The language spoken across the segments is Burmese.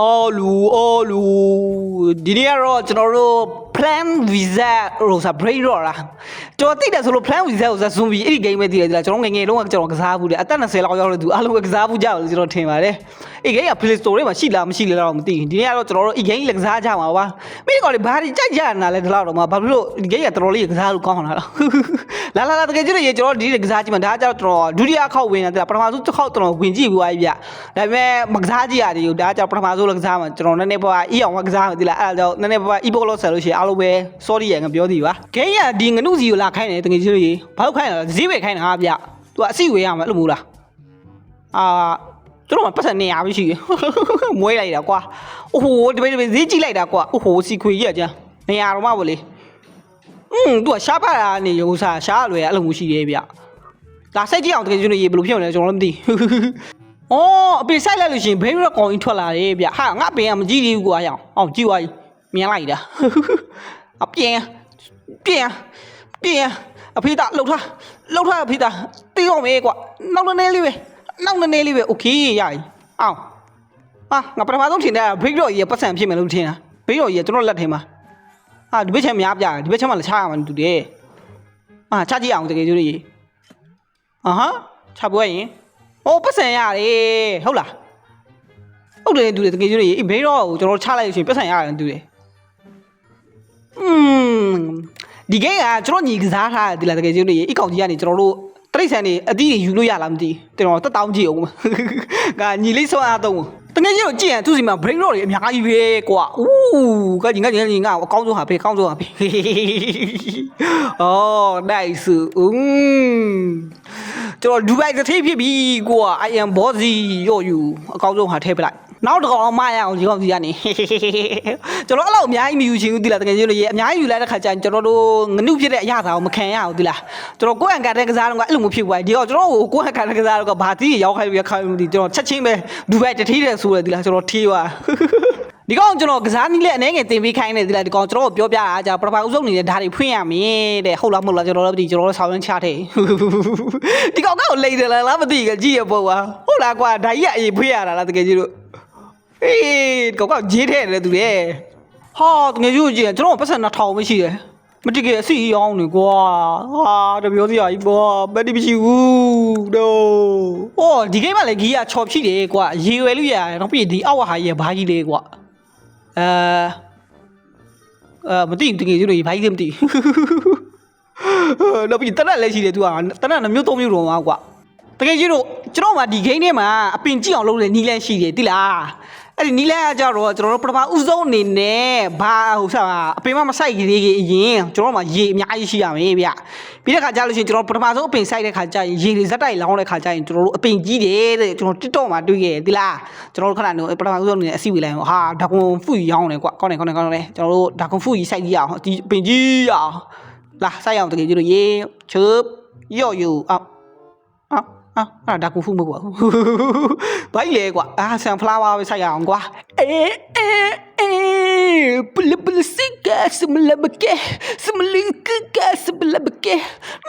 အော်လူအော်လူဒီနေ့ကတော့ကျွန်တော်တို့ plan visa ဟိုစာ brain rot လားကျွန်တော်သိတယ်ဆိုလို့ plan visa ကိုစာ zombie အဲ့ဒီ game ပဲသိတယ်ဒီလားကျွန်တော်ငယ်ငယ်တုန်းကကျွန်တော်ကစားဘူးတယ်အသက်20လောက်ရောက်တဲ့သူအားလုံးပဲကစားဘူးကြတယ်လို့ကျွန်တော်ထင်ပါတယ်အဲ့ game က play store ထဲမှာရှိလားမရှိလားတော့မသိဘူးဒီနေ့ကတော့ကျွန်တော်တို့အဲ့ game လည်းကစားကြမှာပါမိကောင်တွေဘာတွေကြိုက်ကြတာလဲဒီလောက်တော့မှဘာဖြစ်လို့ဒီ game ကတော်တော်လေးကစားလို့ကောင်းတာလားလာလာလာတကယ်ကြည့်ရကျွန်တော်ဒီကစားကြည့်မှာဒါကကျွန်တော်ဒုတိယခေါက်ဝင်နေတာပထမဆုံးတစ်ခေါက်ကျွန်တော်ဝင်ကြည့်ပြီးသွားပြီဗျဒါပေမဲ့မကစားကြည့်ရတယ်ဒါကကျွန်တော်ပထမဆုံးလည်းကစားမှာကျွန်တော်နည်းနည်းပါးအီအောင်ကစားမှာဒီလားအဲ့ဒါကြောင့်နည်းနည်းပါး e-book လို့ဆက်လို့ရှိရင်အားလုံးပဲ sorry ရငါပြောသည်ပါဂိမ်းကဒီငနုစီကိုလာခိုင်းတယ်တကယ်ကြီးလို့ရေဘာလို့ခိုင်းလဲဈေးပဲခိုင်းတာဟာဗျသူကအစီဝေးရမှာအဲ့လိုမို့လားအာကျွန်တော်ပတ်စံနေရပြီရှိရမွေးလိုက်တာကွာအိုးဟိုဒီဘေးဒီဘေးဈေးကြည့်လိုက်တာကွာအိုးဟိုစီခွေကြီးကကျန်နေရတော့မှဗောလေอืมသူကရှားဖတ်တာနေရုံစားရှားအလွယ်အဲ့လိုမျိုးရှိတယ်ဗျဒါစိတ်ကြည့်အောင်တကယ်ကြီးလို့ရေဘယ်လိုဖြစ်မလဲကျွန်တော်လည်းမသိအော်အပင်ဆိုင်လိုက်လို့ရှိရင်ဘေးရကောင်ကြီးထွက်လာတယ်ဗျဟာငါအပင်ကမကြည့်သေးဘူးကွာရအောင်အောင်ကြည့်သွားပြီ မြင်လိုက်တာအပြင်ပြင်ပြင်အဖေသားလှုပ်ထားလှုပ်ထားအဖေသားတီးအောင်မေးကွာနောက်နည်းနည်းလေးပဲနောက်နည်းနည်းလေးပဲโอเคရပြီအောင်ဟာငါပထမဆုံးထင်တယ်ဘိတ်တော့ကြီးပတ်စံဖြစ်မယ်လို့ထင်တာဘိတ်တော့ကြီးကျွန်တော်လက်ထင်မှာဟာဒီဘက်ချက်များပြတယ်ဒီဘက်ချက်မှလည်းချရမှာတူတယ်ဟာချကြည့်အောင်တကယ်ကျိုးလေးအာဟာချပွဲရင်ဟိုပတ်စံရတယ်ဟုတ်လားဟုတ်တယ်တူတယ်တကယ်ကျိုးလေးဘိတ်တော့ကိုကျွန်တော်ချလိုက်လို့ရှိရင်ပတ်စံရတယ်တူတယ် อืม ဒီဂိမ်းကကျွန်တော်ညီကစားထားတယ်ဒီလားတကယ်ကြီးလို့ရေအကောင်ကြီးကနေကျွန်တော်တို့တရိတ်ဆန်နေအသီးတွေယူလို့ရလားမသိကျွန်တော်တက်တောင်းကြည့်အောင်ကညီလေးဆွမ်းအားသုံးတကယ်ကြီးတော့ကြည့်ရင်သူစီမှာ brain rot တွေအများကြီးပဲကွာဦးကညီကညီကညီငါအကောင်းဆုံးဟာဖေးအကောင်းဆုံးဟာဖေးအော် nice อืมကျွန်တော်ဒူဘိုင်တစ်ထိပ်ဖြစ်ပြီကွာ I am bossy ရော့ယူအကောင်းဆုံးဟာထည့်ပလိုက် နောက်တစ်ကောင်မရအောင်ဒီကောင်စီကနေကျွန်တော်အဲ့လိုအများကြီးမယူချင်ဘူးဒီလားတကယ်ကြီးလို့ရေအများကြီးယူလိုက်တဲ့ခါကျရင်ကျွန်တော်တို့ငနုဖြစ်တဲ့အရာသာကိုမခံရအောင်ဒီလားကျွန်တော်ကိုယ့်အံကတဲ့ကစားတော့ကအဲ့လိုမဖြစ်ဘူးဒီတော့ကျွန်တော်ကိုယ့်အံကတဲ့ကစားတော့ကဘာတိရောက်ခိုင်းပြီးခိုင်းလို့ဒီကျွန်တော်ချက်ချင်းပဲဒူဘိုင်တထိတယ်ဆိုရဒီလားကျွန်တော်ထေးသွားဒီကောင်ကျွန်တော်ကစားနည်းလေးအနေငယ်တင်ပေးခိုင်းနေဒီလားဒီကောင်ကျွန်တော်ပြောပြတာကြာပထမဦးဆုံးနေတဲ့ဓာတ်တွေဖွင့်ရမင်းတဲ့ဟုတ်လားမဟုတ်လားကျွန်တော်လည်းမသိကျွန်တော်လည်းဆောင်းရမ်းချတဲ့ဒီကောင်ကောက်လိမ့်တယ်လားမသိကြကြည့်ရပေါ့ကွာဟုတ်လားကွာဓာကြီးကအရင်ဖွင့်ရတာလားတကယ်ကြီးလို့ အေးကောက်ကဂျေးထဲတယ်သူလေဟာတကယ်ကြီးကြည့်ကျွန်တော်ပတ်စံ2000ပဲရှိတယ်မတကယ်အစီရောင်းနေကွာဟာတပြောစရာကြီးပေါ့ဘယ်တိမရှိဘူးတော့ဟောဒီကိမ်းမှာလည်းဂီးကချော်ဖြစ်တယ်ကွာရေရွယ်လို့ရတယ်တော့ပြီးဒီအောက်ဟာရေဘာကြီးလေကွာအဲအဲမသိဘူးတကယ်ကြီးလို့ဘာကြီးလဲမသိဘူးတော့ပြီးတနက်လည်းရှိတယ်သူကတနက်နှမျိုးသုံးမျိုးတော့မှာကွာတကယ်ကြီးတို့ကျွန်တော်ကဒီဂိမ်းထဲမှာအပင်ကြည့်အောင်လုပ်တဲ့နီလန်းရှိတယ်တိလား အဲ့ဒီနီလန်းကကြတော့ကျွန်တော်တို့ပထမဦးဆုံးအနေနဲ့ဘာဟိုစားအပင်မမဆိုင်ကြီးကြီးအရင်ကျွန်တော်မှရေအများကြီးရှိရမယ်ဗျပြီးတဲ့ခါကျလို့ရှိရင်ကျွန်တော်ပထမဆုံးအပင်ဆိုင်တဲ့ခါကျရင်ရေတွေဇက်တိုက်လောင်းတဲ့ခါကျရင်ကျွန်တော်တို့အပင်ကြီးတယ်တဲ့ကျွန်တော် TikTok မှာတွေ့ခဲ့တယ်တိလားကျွန်တော်တို့ခဏနေပထမဦးဆုံးအနေနဲ့အစီဝေးလိုက်အောင်ဟာဒါကွန်ဖူကြီးရောင်းတယ်ကွာကောင်းတယ်ကောင်းတယ်ကောင်းတယ်ကျွန်တော်တို့ဒါကွန်ဖူကြီးစိုက်ကြည့်အောင်ဒီအပင်ကြီးအောင်လာစိုက်အောင်တကယ်ကြီးတို့ရေချပ်ရော့ယူအောင်啊啊啊！ဒါကူဖူမဟုတ်ပါဘူး။ဘာကြီးလဲကွာ။အာဆန်ဖလာဝါပဲဆိုင်ရအောင်ကွာ။အေးအေးအေးပလပလစိကစမလဘကဲစမလကကစမလဘကဲ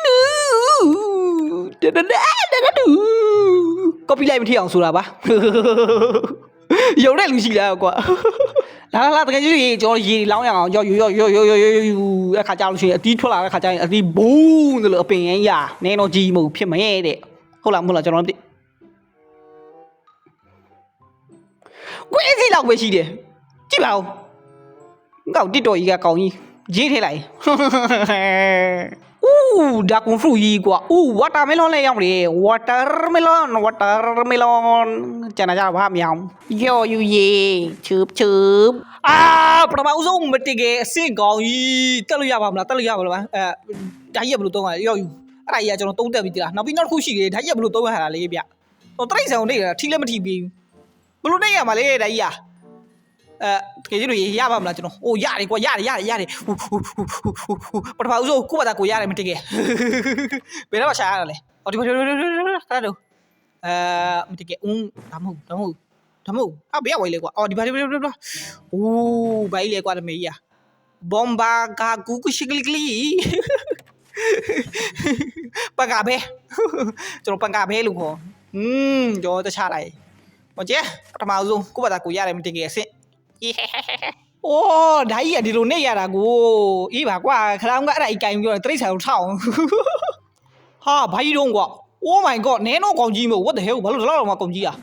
နူဒဒဒဒဒဒူကော်ပီလိုက်မထီအောင်ဆိုတာပါ။ရုံတဲ့လူရှိလားကွာ။လာလာလာတကယ်ကြီးကျွန်တော်ရေလောင်းရအောင်ရောရောရောရောရောရောအခါကြောက်လို့ရှိရင်အတီးထွက်လာတဲ့ခါကျရင်အတီးဘုံလို့အပင်ရင်းရနင်းတော့ကြီးမဟုတ်ဖြစ်မဲ့တဲ့ ဟုတ်လားမဟုတ်လားကျွန်တော်မသိကွေးစီလောက်ပဲရှိတယ်ကြည့်ပါဦးကောက်တစ်တော်ကြီးကကောင်းကြီးရေးထဲလိုက်ဦးဒါကွန်ဖရူကြီးကွာဦးဝါတာမီလွန်လည်းရောက်တယ်ဝါတာမီလွန်ဝါတာမီလွန်ကျန်တာကြဘာမရောယောယူရေချူချူအာပထမဦးဆုံးမတည်ကအဆင့်ကောင်းကြီးတက်လို့ရပါမလားတက်လို့ရပါလားအဲဒါကြီးကဘယ်လိုသုံးရလဲယောယူ အဲ့ဒါကြီးကကျွန်တော်သုံးတက်ပြီးတလားနောက်ပြီးနောက်တစ်ခုရှိတယ်ဒါကြီးကဘယ်လိုသုံးရတာလဲဗျဟိုတရိတ်ဆန်ကိုနေထီလည်းမထီပြီးဘယ်လိုနေရမှာလဲဒါကြီးကအဲတကယ်ကြီးလို့ရပါမလားကျွန်တော်။အိုးရတယ်ကွာရတယ်ရတယ်ရတယ်ဟူဟူဟူဟူဟူဟူပထမဦးဆုံးကိုယ့်ဘာသာကိုရတယ်မတကယ်။ဘယ်တော့မှရှာရတာလဲ။အော်ဒီမှာခါတော့အဲမတကယ်ဦးဒါမဟုတ်ဒါမဟုတ်ဒါမဟုတ်အဘေးဝိုင်လေကွာ။အော်ဒီဘာဒီဘာဒီဘာ။အိုးဘိုင်လေကွာတမေးရ။ဘွန်ဘာဂါကူကူရှိကလီကလီ ပန်ကာဘဲကျွန်တော်ပန်ကာဘဲလို့ခေါ်။ဟွန်းကျွန်တော်တခြားလိုက် ဟောကျဲပထမဆုံးကိုယ့်ဘာသာကိုရတယ်မတင်ခဲ့အဆင့်โอ้ဒါကြီးကဒီလိုနေရတာကိုအေးပါကွာခလောင်းကအဲ့ဒါအီကိုင်ပြောတယ်တရိတ်ဆန်ကိုထောက်အောင်ဟာဘာကြီးတော့ကွာ Oh my god နင်းတော့ကောင်ကြီးမို့ what the hell ဘာလို့ဒီလောက်တော့မှကောင်ကြီးอ่ะ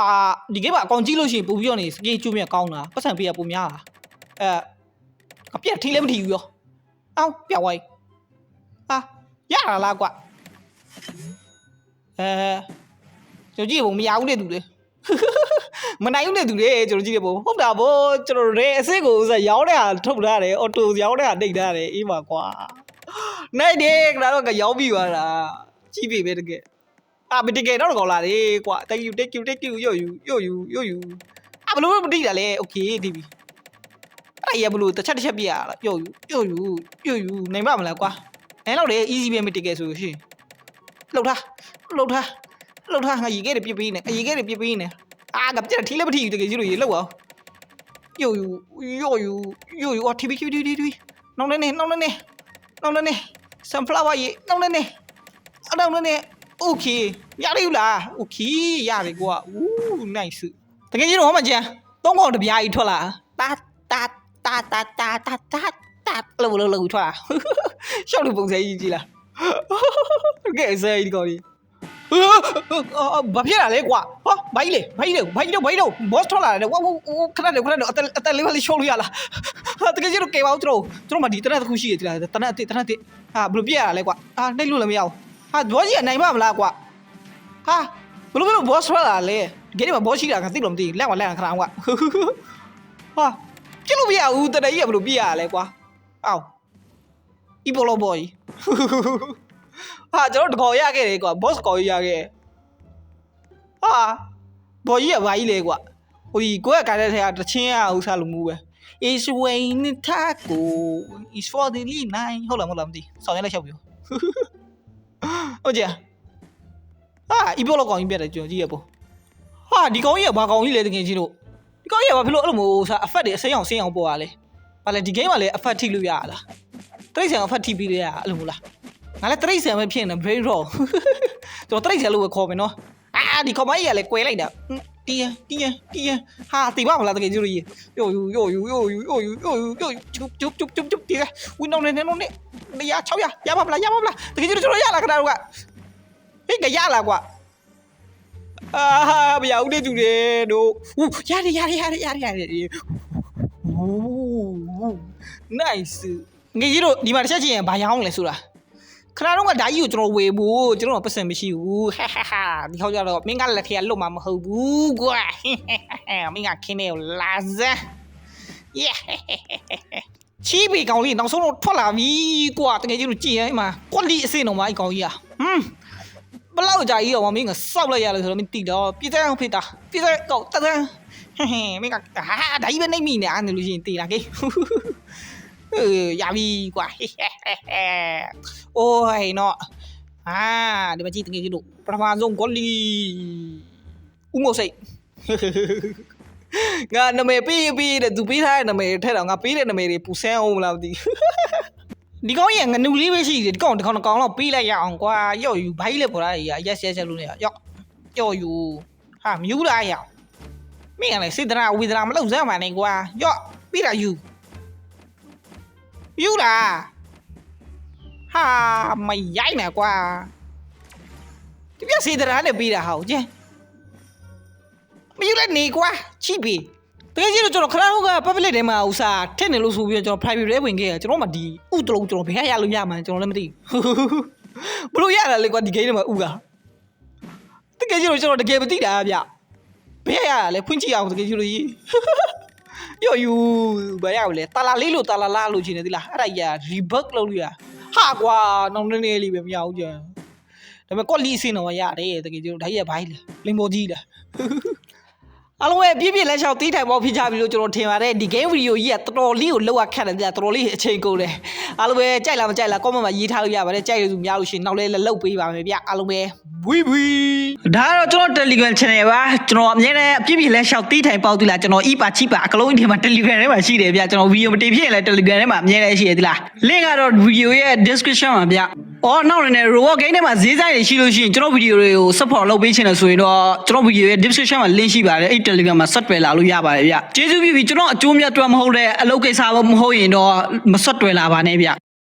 အာဒီကိမှာအကောင်ကြီးလို့ရှိရင်ပူပြီးတော့နေစကေးကျွမြတ်ကောင်းတာပတ်စံပေးရပူများတာအဲအပြက်ထိလည်းမထိဘူးရောအောင်းပြောက်ဝိုင်း ဟာရတာလားကွာအဲကျွန်တော်ကြည့်ပုံမရဘူးတဲ့သူလေမနိုင်ဘူးတဲ့သူလေကျွန်တော်ကြည့်ရပုံဟုတ်တာဗောကျွန်တော်ရဲအစ်စ်ကိုဥစားရောင်းတဲ့ဟာထုတ်ထားတယ်အော်တိုရောင်းတဲ့ဟာနှိပ်ထားတယ်အေးပါကွာနိုင်တယ်ကတော့ကရောင်းပြီးသွားတာကြည့်ပြီပဲတကယ်အာမတကယ်တော့ကောင်းလာတယ်ကွာ thank you thank you thank you yo you yo you yo you အာဘလို့မတိတာလဲ okay ဒီပြီအဲ့ရဘလို့တစ်ချက်တစ်ချက်ပြရလား yo you yo you yo you နိုင်ပါမလားကွာ အဲတော့လေ easy ပဲမတကယ်ဆိုလို့ရှိရင်လှုပ်ထားလှုပ်ထားလှုပ်ထားငါရေခဲတွေပြစ်ပေးနေအရေခဲတွေပြစ်ပေးနေအာငါပြက်ထီးလည်းမထီးဘူးတကယ်ကြီးလို့ရေလှုပ်အောင် yo you yo you yo you အထီးပြီးထီးထီးထီးနှောင်းနေနေနှောင်းနေနေနှောင်းနေနေ sunflower ရေနှောင်းနေနေအတော့နေနေ okay ရရည်လား okay ရတယ်ကွာ ooh nice တကယ်ကြီးတော့ဟောမကြမ်းသုံးကောင်တပြားကြီးထွက်လာတာတာတာတာတာတာ တာတာလို့လို့လို့ထွက်လာရှောက်လို့ပုံစံကြီးကြီးလားတကယ်ဆဲကြီးကောင်ကြီးဘာဖြစ်လာလဲကွာဟာဘာကြီးလဲဘာကြီးလဲဘာကြီးတော့ဘာကြီးတော့ boss ထွက်လာတယ်ဝါဝခဏနေခဏနေအတက်အတက်လေးလေးရှောက်လို့ရလားဟာတကယ်ကြီးတော့ကေပါဦးကျွန်တော်ကျွန်တော်မဒီတနက်တစ်ခုရှိရတလားတနက်အတစ်တနက်တစ်ဟာဘယ်လိုပြရလဲကွာအာနှိပ်လို့လည်းမရဘူးဟာ boss ကြီးနိုင်ပါမလားကွာဟာဘယ်လိုဘယ်လို boss ထွက်လာလဲဒီကိမှာ boss ရှိတာကသိလို့မသိလက်ဝလက်ခဏအောင်ကွာဟာပြလို့မရဘူးတနက်ကြီးကဘယ်လိုပြရလဲကွာ အော် Epolo boy ဟာကျွန်တော်တကောရခဲ့တယ်ကွာ boss ကောရခဲ့ဟာဘော်ကြီးကဘာကြီးလဲကွာဟိုဒီကိုယ့်ကကားတဲ့ထဲကတချင်းရဥစားလိုမျိုးပဲ is wayne taco is for the line ဟုတ်လားမဟုတ်လားမသိဆောင်းရလက်လျှောက်ပြောဟုတ်ကြဟာ Epolo ကောင်ကြီးပြတယ်ကျွန်တော်ကြည့်ရပေါ့ဟာဒီကောင်ကြီးကဘာကောင်ကြီးလဲတကယ်ချင်းတို့ဒီကောင်ကြီးကဘာဖြစ်လို့အဲ့လိုမျိုးစား effect တွေအစိမ်းအောင်ဆင်းအောင်ပေါ်ရလဲ ဘာလဲဒီ game မှာလည်း effect ထိလို့ရလားတိရစ္ဆာန် effect ထိပြီးရအဲ့လိုမျိုးလားငါလည်းတရိတ်ဆန်ပဲဖြစ်နေ brain roll ကျွန်တော်တရိတ်ဆန်လို့ပဲခေါ်မယ်နော်အာဒီခေါ်မကြီးကလည်းကွဲလိုက်တာတီးရတီးရတီးရဟာတီးပါမလားတကယ်ကြီးလို့ယိုယူယိုယူယိုယူယိုယူယိုယူယိုယူကျုပ်ကျုပ်ကျုပ်ကျုပ်ကျုပ်တီးရဝင်းတော့နေနေတော့နေနေရ6ရရပါမလားရပါမလားတကယ်ကြီးလို့ကျွန်တော်ရလာခဏတော့ကဟေးကရလာကွာအာမရဦးတဲ့သူတွေတို့ဟူရတယ်ရတယ်ရတယ်ရတယ်ရတယ် nice ငယ်ကြီးတို့ဒီမှာတစ်ချက်ချင်းရင်ဘာရောင်းလဲဆိုတာခဏတော့ကဓာကြီးကိုကျွန်တော်ဝေဖို့ကျွန်တော်ပတ်စံမရှိဘူးဟာဟာဟာဒီခေါက်ကြတော့မင်းကလက်ထရလွတ်မှာမဟုတ်ဘူးကွာမင်းကခင်းနေလာဇာယေချီးပေကောင်လေးနောက်ဆုံးတော့ထွက်လာပြီကွာတကယ်ကြီးလို့ကြည်ရဲမှာကွက်လီအစင်းတော့မအဲ့ကောင်ကြီးอ่ะဟမ်ဘလောက်ကြာကြီးတော့မင်းကစောက်လိုက်ရလို့ဆိုတော့မင်းတိတော့ပြည့်စံဖိတာပြည့်စံကောက်တန်းဟဲ ဟဲမင်းကဟာဓာကြီးပဲနှိမ့်မိနေအားနေလို့ရှိရင်တေးလာကေเออရပြီကွာโอ้ยเนาะอ่าဒီမှာကြည့်တကယ်ကြီးလို့ပထမဆုံးဂေါလီဦးမို့စိတ်ငါနာမည်ပေးပေးတဲ့သူပေးထားတဲ့နာမည်ထက်တော့ငါပေးတဲ့နာမည်တွေပူဆန်းအောင်မလားမသိဒီကောင်ကြီးကငနူလေးပဲရှိတယ်ဒီကောင်ဒီကောင်ကောင်တော့ပေးလိုက်ရအောင်ကွာရော့ယူဘိုင်းလေပေါ်လာရရက်ဆက်ဆက်လို့နေရော့ရော့ယူဟာမြူးလာရအောင် မင်းကလည်းစေတနာဝေဒနာမလုပ်စမ်းပါနဲ့ကွာရော့ပြီးတာယူယူလားဟာမရိုက်နဲ့ကွာဒီပြစီဒရာနဲ့ပြီးတာဟာကျင်းမယူလည်းနေကွာချိပြီတကယ်ကြီးတော့ကျွန်တော်ခဏတော့က public ထဲမှာဥစားထစ်နေလို့ဆိုပြီးတော့ကျွန်တော် private ထဲဝင်ခဲ့ရကျွန်တော်မှဒီဥတလုံးကျွန်တော်ဘယ်ရရလို့ရမှန်းကျွန်တော်လည်းမသိဘူးဘလို့ရတာလဲကွာဒီ game ထဲမှာဥကတကယ်ကြီးတော့ကျွန်တော်တကယ်မသိတာဗျ ဘယ်ရရလဲဖွင့်ကြည့်အောင်တကယ်ကြီးလို့ကြီးယောယူဘာရလဲတာလာလေးလို့တာလာလာလို့ရှင်နေသလားအဲ့ဒါကြီးက rebug လုပ်လို့ရဟာကွာနောက်နည်းနည်းလေးပဲမရဘူးကြံဒါပေမဲ့ကော့လီစင်းတော့ရတယ်တကယ်ကျတော့ဒါကြီးကဘိုင်းလေလင်ဘောကြီးလား အလုံးရဲ့ပြည့်ပြည့်လက်လျှောက်တီးထိုင်ပေါဖြစ်ကြပြီလို့ကျွန်တော်ထင်ပါတယ်ဒီ game video ကြီးကတော်တော်လေးကိုလောက်ရခက်တယ်ဗျာတော်တော်လေးအချိန်ကုန်တယ်အားလုံးပဲကြိုက်လားမကြိုက်လား comment မှာရေးထားလို့ရပါတယ်ကြိုက်ရသူများလို့ရှိရင်နောက်လဲလည်းလောက်ပေးပါမယ်ဗျာအားလုံးပဲဝီဝီဒါကတော့ကျွန်တော် Telegram channel ပါကျွန်တော်အမြဲတမ်းအပြည့်ပြည့်လက်လျှောက်တီးထိုင်ပေါတူလားကျွန်တော် e ပါချိပါအကလုံးဒီမှာ Telegram ထဲမှာရှိတယ်ဗျာကျွန်တော် video မတင်ဖြစ်ရင်လည်း Telegram ထဲမှာအမြဲတမ်းရှိရသလား link ကတော့ video ရဲ့ description မှာဗျာ အော်နောက်နေနဲ့ robot game ထဲမှာဈေးဆိုင်တွေရှိလို့ရှိရင်ကျွန်တော်ဗီဒီယိုတွေကို support လုပ်ပေးချင်တယ်ဆိုရင်တော့ကျွန်တော်ဗီဒီယိုရဲ့ description မှာ link ရှိပါတယ်အဲ့ Telegram မှာ set တွယ်လာလို့ရပါတယ်ဗျကျေးဇူးပြုပြီးကျွန်တော်အကျိုးမြတ်အတွက်မဟုတ်တဲ့အလုပ်ကိစ္စမဟုတ်ရင်တော့မဆက်တွယ်လာပါနဲ့ဗျ